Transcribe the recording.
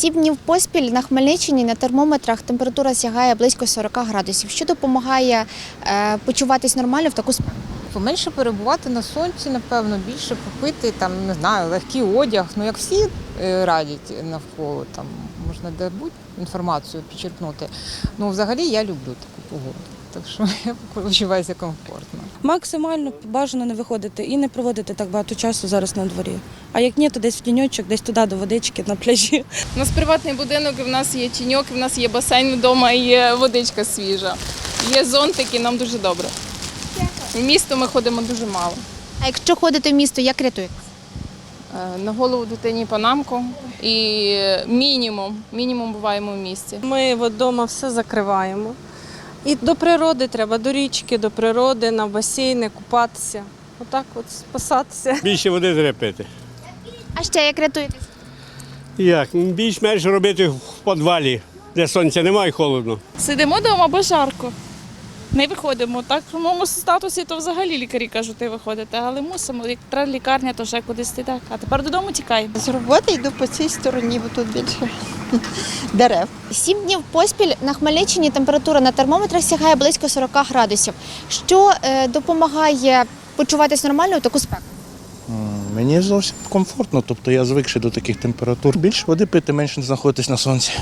Сім днів поспіль на Хмельниччині на термометрах температура сягає близько 40 градусів, що допомагає е, почуватись нормально в таку спеку. Поменше перебувати на сонці, напевно, більше попити, там, не знаю, легкий одяг. Ну, як всі е, радять навколо, там можна де-будь інформацію підчерпнути. Ну, взагалі я люблю таку погоду. Так що я почуваюся комфортно. Максимально бажано не виходити і не проводити так багато часу зараз на дворі. А як ні, то десь в тіньочок, десь туди до водички на пляжі. У нас приватний будинок, і в нас є тіньок, і в нас є басейн вдома, і є водичка свіжа. Є зонтики, нам дуже добре. В місто ми ходимо дуже мало. А якщо ходите в місто, як рятуєте? Е, На голову дитині панамку і мінімум, мінімум буваємо в місті. Ми вдома все закриваємо. І до природи треба, до річки, до природи, на басейни, купатися. Отак от спасатися. Більше води треба пити. А ще як рятуєтесь? Як? Більш-менш робити в підвалі, де сонця немає і холодно. Сидимо вдома, бо жарко. Не виходимо. Так, в моєму статусі то взагалі лікарі кажуть, ти виходите, але мусимо. Як треба лікарня, то ще кудись ти так. А тепер додому тікаємо. З роботи йду по цій стороні, бо тут більше дерев. Сім днів поспіль на Хмельниччині температура на термометрах сягає близько 40 градусів, що е, допомагає почуватись нормально в таку спеку. Мені зовсім комфортно, тобто я звикший до таких температур. Більше води пити, менше знаходитись на сонці.